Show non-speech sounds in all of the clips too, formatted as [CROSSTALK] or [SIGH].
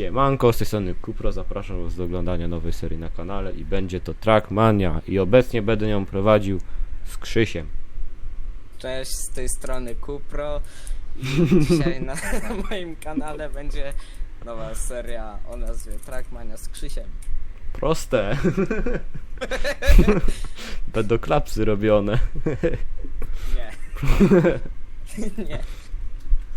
Siemanko, z tej strony Kupro, zapraszam was do oglądania nowej serii na kanale i będzie to Trackmania i obecnie będę ją prowadził z Krzysiem. Cześć, z tej strony Kupro i [LAUGHS] dzisiaj na, na moim kanale będzie nowa seria o nazwie Trackmania z Krzysiem. Proste. [LAUGHS] Będą klapsy robione. Nie. [LAUGHS] Nie.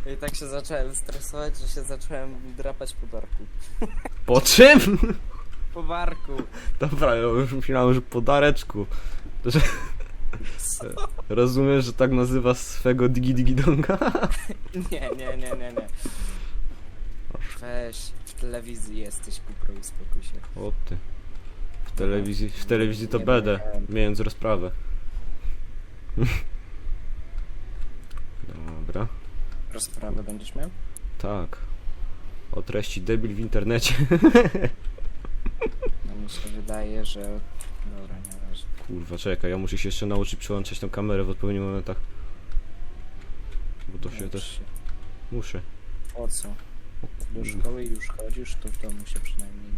I tak się zacząłem stresować, że się zacząłem drapać po barku. [LAUGHS] Po czym? Po barku. Dobra, ja już myślałem, że po dareczku. Że... Rozumiem, że tak nazywa swego digi digi donga? [LAUGHS] Nie, nie, nie, nie, nie. Weź, w telewizji jesteś Kupro, uspokój się. O ty. W telewizji, w telewizji to Nie będę, wiem. rozprawę. [LAUGHS] Dobra, Rozprawę będziesz miał? tak. O treści debil w internecie. No mi się wydaje, że... Dobra, nie ważne. Kurwa, czekaj, ja muszę się jeszcze nauczyć przełączać tą kamerę w odpowiednich momentach. Bo to się też muszę. Po co? Do kurwa. szkoły już chodzisz, to w domu się przynajmniej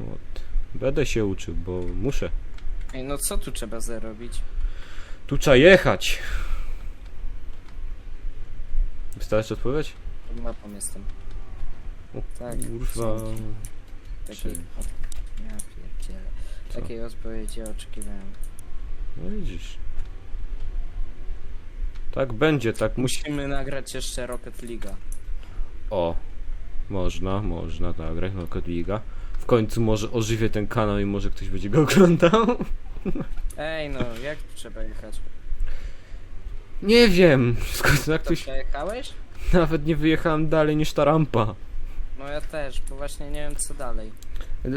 nie... Ot. Będę się uczył, bo muszę. Ej, no co tu trzeba zrobić? Tu trzeba jechać. Wystarczy odpowiedź? Pod mapą jestem. O Tak, kurwa. są. Takiej... Ja pierdzielę. Co? Takiej odpowiedzi oczekiwałem. No widzisz. Tak będzie, tak musi. Musimy nagrać jeszcze Rocket League'a. O, można, można nagrać no Liga. W końcu może ożywię ten kanał i może ktoś będzie go oglądał. [LAUGHS] Ej, no, jak tu trzeba jechać? Nie wiem, [LAUGHS] skąd jak To ktoś. przejechałeś? Nawet nie wyjechałem dalej niż ta rampa. No ja też, bo właśnie nie wiem co dalej. Y,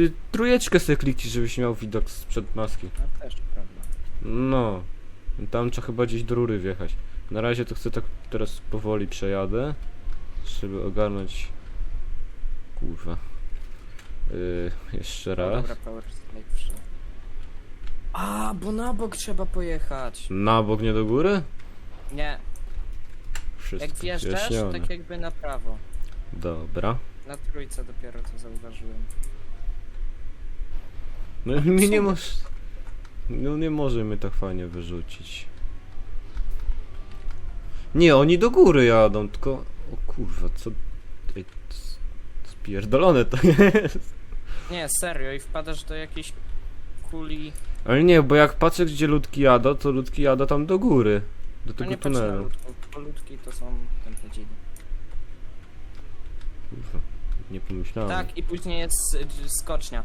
y, Trójeczkę sobie kliknij, żebyś miał widok sprzed maski. No też, prawda. No, tam trzeba chyba gdzieś do rury wjechać. Na razie to chcę tak teraz powoli przejadę, żeby ogarnąć. Kurwa. Yy, jeszcze No raz. dobra, Power Strike wszedł. A, bo na bok trzeba pojechać. Na bok, nie do góry? Nie, Wszystko jak wjeżdżasz, wyjaśnione. tak jakby na prawo. Dobra. Na trójce dopiero to zauważyłem. No mnie co? nie może... No nie może mnie tak fajnie wyrzucić. Nie, oni do góry jadą, tylko... O kurwa, co... Ej, c- Spierdolone to [LAUGHS] jest. Nie, serio, i wpadasz do jakiejś kuli. Ale nie, bo jak patrzę gdzie ludki jadą, to ludki jadą tam do góry. Do tego nie patrz na tunelu. ludków, bo ludki to są templecidy. Kurwa, nie pomyślałem. Tak, i później jest y, skocznia.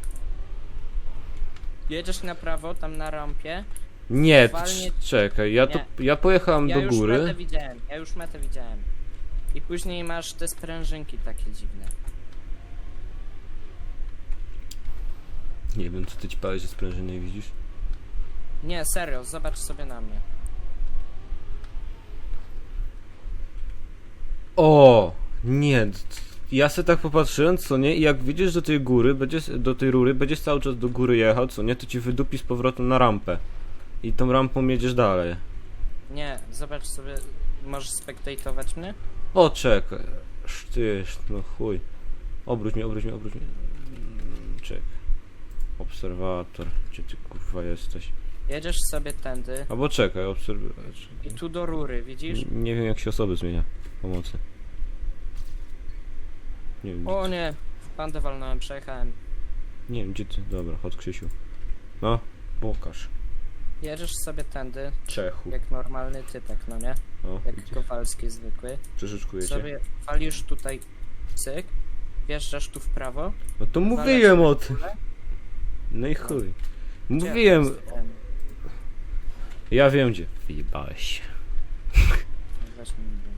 Jedziesz na prawo, tam na rampie. Nie, ty Walnie- c- czekaj, ja, to, Nie. ja pojechałem Ja do już góry. metę widziałem, ja już metę widziałem. I później masz te sprężynki takie dziwne. Nie wiem, co ty ci pałeś, że sprężyny widzisz. Nie, serio, zobacz sobie na mnie. O, nie, ja se tak popatrzyłem, co nie, i jak widzisz do tej góry, będziesz, do tej rury, będziesz cały czas do góry jechał, co nie, to ci wydupi z powrotem na rampę. I tą rampą jedziesz dalej. Nie, zobacz sobie, możesz spektatować mnie? O, czekaj, sztysz, no chuj. Obróć mnie, obróć mnie, obróć mnie. Mm, Czekaj. Obserwator, gdzie ty kurwa jesteś? Jedziesz sobie tędy Albo czekaj, obserwator. i tu do rury, widzisz? Nie wiem jak się osoby zmienia. Pomocy. Nie wiem, O nie, w pandę walnąłem, przejechałem. nie wiem gdzie ty. Dobra, chodź Krzysiu. No, pokaż. Jedziesz sobie tędy, Czechu. jak normalny typek, no nie? O, Jak widzisz? Kowalski zwykły. Przeszyczkuję cię. Sobie walisz tutaj cyk, wjeżdżasz tu w prawo. No to mówiłem o tym. No i chuj. Gdzie Mówiłem. Ja wiem gdzie. Wyjebałeś się. Właśnie nie wiem.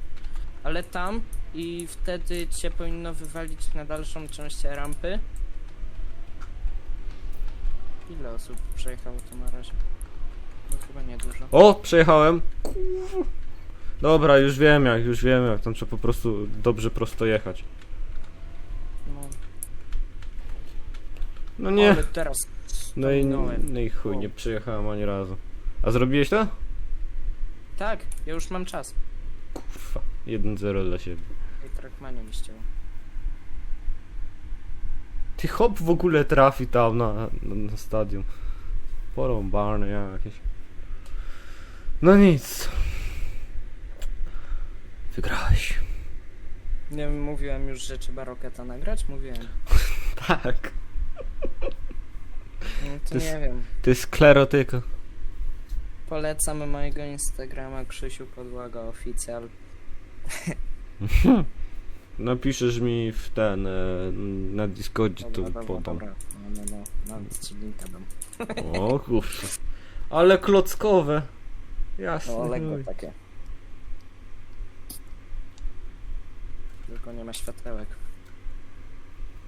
Ale tam i wtedy cię powinno wywalić na dalszą część rampy. Ile osób przejechało to na razie? No chyba niedużo. O, przejechałem. Dobra, już wiem jak, już wiem jak. Tam trzeba po prostu dobrze prosto jechać. No, No nie. Ale teraz No i, no i chuj, nie przejechałem ani razu. A zrobiłeś to? Tak, ja już mam czas. Kurwa. 1-0 dla siebie. I trackmania mi ścięło. Ty hop w ogóle trafi tam na, na, na stadion. Porąbane jakieś. No nic. Wygrałeś. Nie wiem, mówiłem już, że trzeba Roketa nagrać? Mówiłem. [LAUGHS] Tak. No to To jest- nie wiem. To jest sklerotyka. Polecam mojego Instagrama Krzysiu Podłaga Oficjal. [LAUGHS] Napiszesz mi w ten, e, na Discordzie to podam. dobra. No, no, no. Nawet ci linka dam. O kurczę. Ale klockowe. Jasne. No, Lego takie. Tylko nie ma światełek.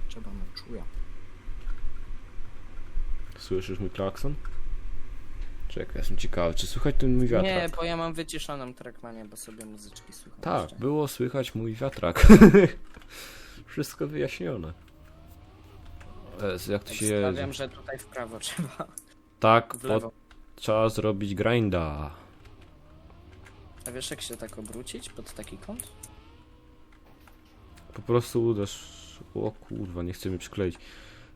Trzeba na czuja. Słyszysz mój klakson? Czekaj, jestem ciekawy, czy słychać ten mój wiatrak? Nie, bo ja mam wyciszoną trackmanię, bo sobie muzyczki słucham. Tak, jeszcze. było słychać mój wiatrak. [LAUGHS] Wszystko wyjaśnione. Jak to się jedzie? Stawiam, że tutaj w prawo trzeba. Tak, W lewo. podczas zrobić grinda. A wiesz jak się tak obrócić pod taki kąt? Po prostu uderz. O kurwa, nie chcę mi przykleić.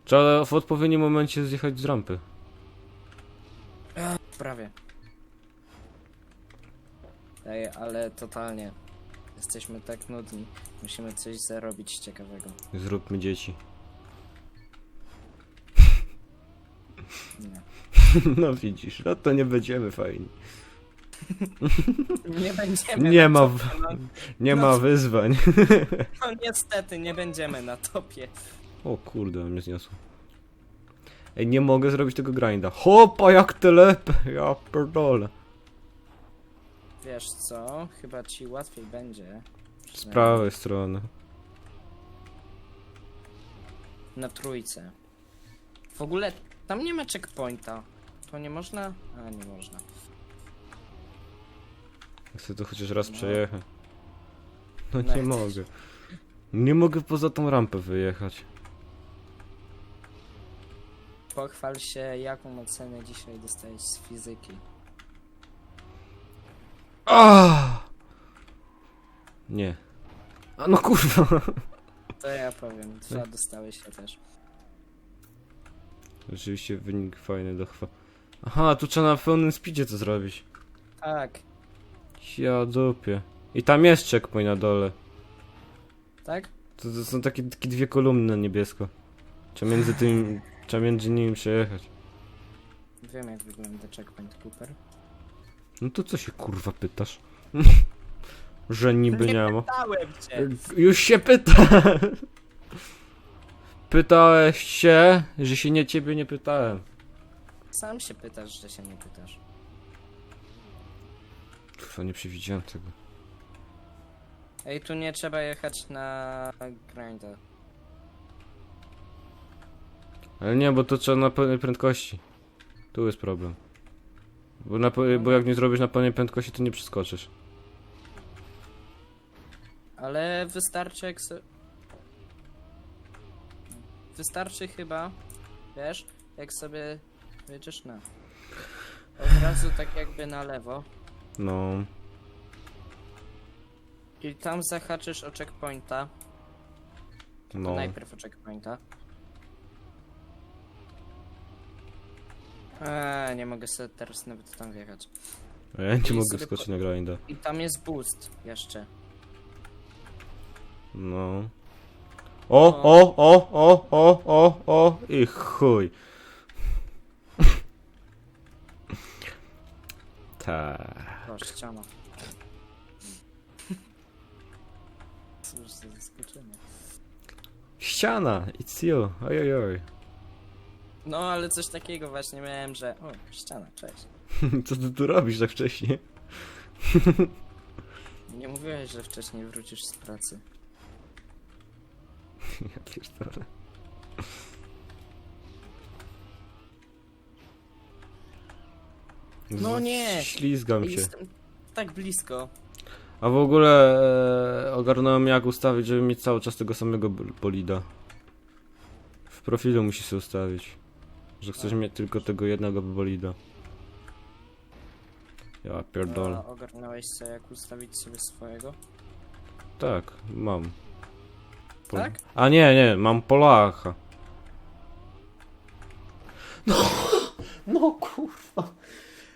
Trzeba w odpowiednim momencie zjechać z rampy. Prawie. Ej, ale totalnie. Jesteśmy tak nudni. Musimy coś zarobić ciekawego. Zróbmy dzieci. Nie. [LAUGHS] No widzisz, no to nie będziemy fajni. [LAUGHS] Nie będziemy Nie na ma, w... no, nie No ma to- wyzwań. no niestety, nie będziemy na topie. O kurde, mnie zniosło. Ej, nie mogę zrobić tego grinda. Hopa, jak telepę, ja pierdolę. Wiesz co? Chyba ci łatwiej będzie. Z prawej strony. Na trójce. W ogóle tam nie ma checkpointa. To nie można? A, nie można. Chcę to chociaż raz No. przejechać. No No nie mogę. Nie mogę poza tą rampę wyjechać. Pochwal się, jaką ocenę dzisiaj dostałeś z fizyki. Ah! Nie. A no kurwa. To ja powiem, dwa dostałeś się też. Rzeczywiście wynik fajny do chwa. Aha, tu trzeba na pełnym speedzie to zrobić. Tak, Ja dupie. I tam jest checkpoint na dole. tak? To, to są takie, takie dwie kolumny na niebiesko. Trzeba między tym, trzeba między nimi przejechać. Wiem jak wygląda checkpoint Cooper. No to co się kurwa pytasz? [LAUGHS] Że niby nie ma. Pytałem cię! Już się pyta. Pytałeś się, że się nie ciebie nie pytałem. Sam się pytasz, że się nie pytasz. Kurwa, nie przewidziałem tego. Ej, tu nie trzeba jechać na grinda. Ale nie, bo to trzeba na pełnej prędkości. Tu jest problem. Bo, na, bo jak nie zrobisz na pełnej prędkości, to nie przeskoczysz. Ale wystarczy jak se... Wystarczy chyba, wiesz, jak sobie jedziesz na... Od razu tak jakby na lewo No. i tam zahaczysz o checkpointa. No. Najpierw o checkpointa. Eee, nie mogę sobie teraz nawet tam wjechać. A ja nie I mogę sobie skoczyć po- na grinda. I tam jest boost jeszcze. No. O, o, o, o, o, o, o i chuj. [LAUGHS] Tak. O, ściana. Cóż za zaskoczenie. Ściana, it's you. Ojojoj. No, ale coś takiego właśnie miałem, że... O, ściana, cześć. [LAUGHS] Co ty tu robisz tak wcześnie? [LAUGHS] Nie mówiłeś, że wcześniej wrócisz z pracy. [LAUGHS] Ja pierdolę. No nie. Ślizgam się. Jestem tak blisko. A w ogóle e, ogarnąłem jak ustawić, żeby mieć cały czas tego samego bol- bolida. W profilu musisz sobie ustawić. Że chcesz mieć tylko tego jednego bolida. Ja pierdolę. A ogarnąłeś sobie, jak ustawić sobie swojego? Tak, mam. Pol- Tak? A nie, nie, mam Polacha. [LAUGHS] No kurwa.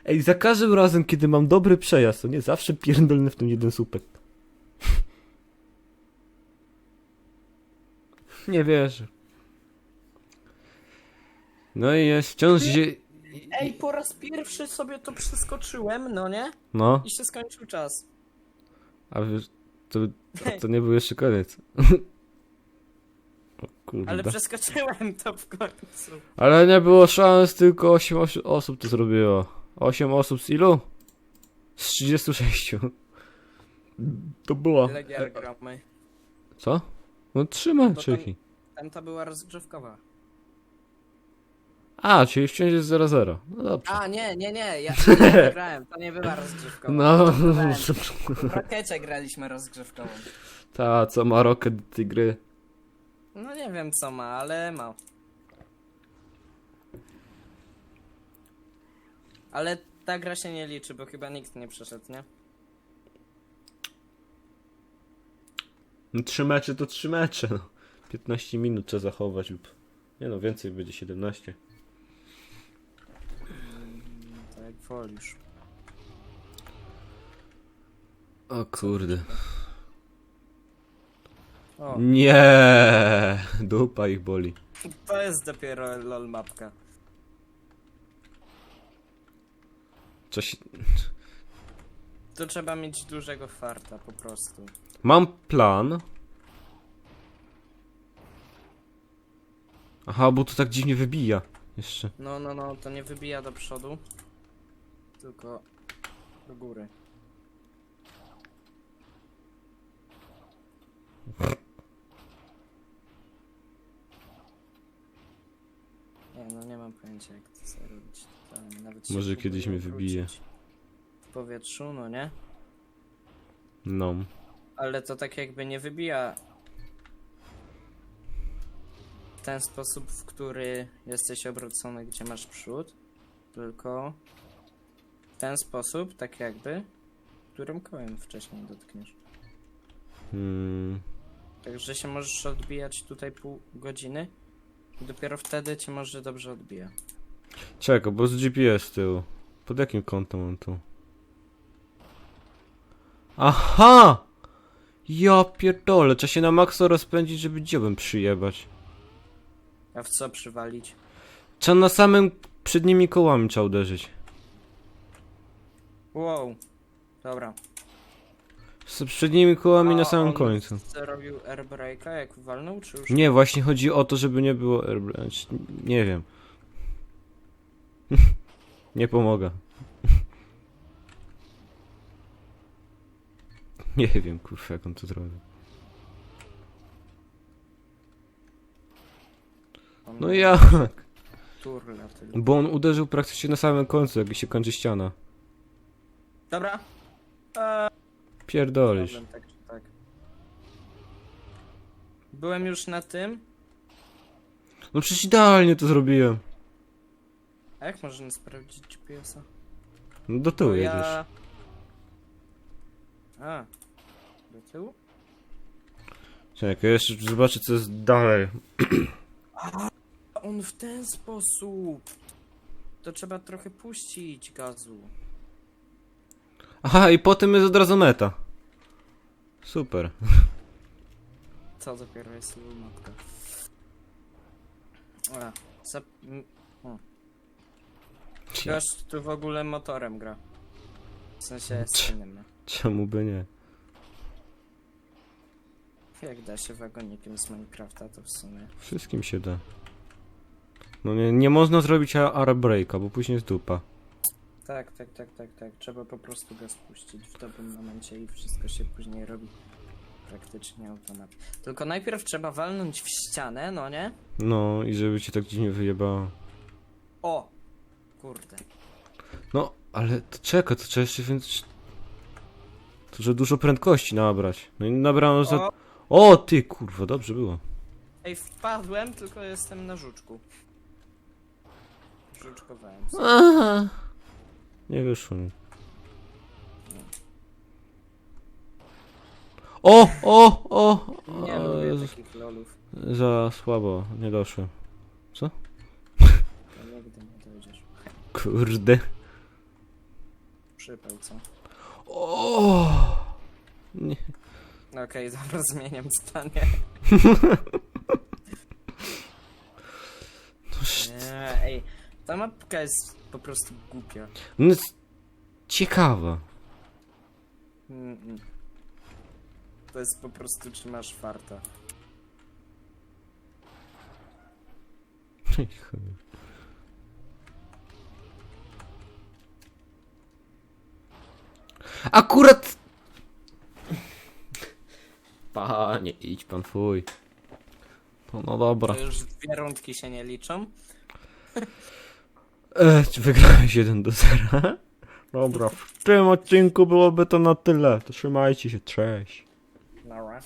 Ej, za każdym razem, kiedy mam dobry przejazd, to nie zawsze pierdolny w tym jeden słupek. [LAUGHS] Nie wierzę. No i jest wciąż. Ej, po raz pierwszy sobie to przeskoczyłem, no nie? No, I się skończył czas. a wiesz, to, to nie był jeszcze koniec. [LAUGHS] O kurde. Ale przeskoczyłem to w końcu. Ale nie było szans, tylko 8 osi- osób to zrobiło. 8 osób z ilu? Z 36. To była. Ile gier gramy? Co? No trzy meczyki. tam- Tam ta była rozgrzewkowa. A, czyli wciąż jest 0-0. No dobrze. A, nie, nie, nie, ja [LAUGHS] nie grałem, to nie była rozgrzewkowa. No. Grałem. [LAUGHS] W Rockecie graliśmy rozgrzewkową. Ta, co ma rocket do tej gry. No nie wiem co ma, ale ma. Ale ta gra się nie liczy, bo chyba nikt nie przeszedł, nie? No, trzy mecze to trzy mecze. No. 15 minut trzeba zachować lub... Nie no, więcej będzie 17. O kurde. O, Nie, Dupa ich boli. to jest dopiero lol mapka. Coś... Tu trzeba mieć dużego farta po prostu. Mam plan. Aha, bo to tak dziwnie wybija. Jeszcze. No, no, no, to nie wybija do przodu. Tylko do góry. Nie, no nie mam pojęcia jak to sobie robić. Nawet się Może próbuję kiedyś mnie wybije. W powietrzu, no nie? No. Ale to tak jakby nie wybija w ten sposób, w który jesteś obrócony, gdzie masz przód, tylko ten sposób, tak jakby, którym kołem wcześniej dotkniesz. Hmm. Także się możesz odbijać tutaj pół godziny i dopiero wtedy cię może dobrze odbija. Czekaj, bo z GPS tyłu. Pod jakim kątem mam tu? Aha! Ja pierdolę, trzeba się na maksa rozpędzić, żeby dziobem przyjebać. A w co przywalić? Trzeba na samym przednimi kołami trzeba uderzyć. Wow. Dobra. Z przednimi kołami na A samym on końcu. Zrobił airbreaka jak walnął, czy już Nie, właśnie chodzi o to, żeby nie było airbr- znaczy, Nie wiem. [LAUGHS] nie pomaga. [LAUGHS] nie wiem, kurwa, jak on to zrobił. on No jak? Turla. Bo on uderzył praktycznie na samym końcu, jak się kończy ściana. Dobra. Eee, Pierdolisz. problem, tak czy tak. Byłem już na tym. No przecież idealnie to zrobiłem. A jak można sprawdzić GPS-a? No do tyłu jedziesz. ja... A. Do tyłu? Czekaj, jeszcze zobaczę co jest dalej. A on w ten sposób. To trzeba trochę puścić gazu. Aha, i potem jest od razu meta. Super. [LAUGHS] Co dopiero jest matka. A, zap... m- Gość tu w ogóle motorem gra. W sensie z innym. Czemu by nie? Jak da się wagonikiem z Minecrafta, to w sumie. Wszystkim się da. No nie, nie można zrobić a- air breaka, bo później jest dupa. Tak, tak, tak, tak, tak. Trzeba po prostu go spuścić w dobrym momencie i wszystko się później robi praktycznie automat. Tylko najpierw trzeba walnąć w ścianę, no nie? No i żeby cię tak dziwnie wyjebało. O! Kurde. No, ale to czeka, to trzeba jeszcze więc... To, że dużo prędkości nabrać. No i nabrałem za... O! O, ty kurwa, dobrze było. Ej, wpadłem, tylko jestem na żuczku. Żuczkowałem sobie. Aha. Nie wyszło mi. O, o, o! Nie o lubię Jezus. takich lolów. Za słabo, nie doszłem. To Nigdy nie dojdziesz. Kurde. Przypał, co? O! Nie. Okej, dobra, zmieniam zdanie. [LAUGHS] Nie, ej, ta mapka jest po prostu głupia. No jest ciekawa. Mm, mm. To jest po prostu, czy masz farta. [LAUGHS] Akurat. Panie, idź pan fuj. To no dobra. To już dwie rundki się nie liczą. [LAUGHS] E, wygrałeś 1 do 0. Dobra, w tym odcinku byłoby to na tyle. To trzymajcie się, cześć. Nara.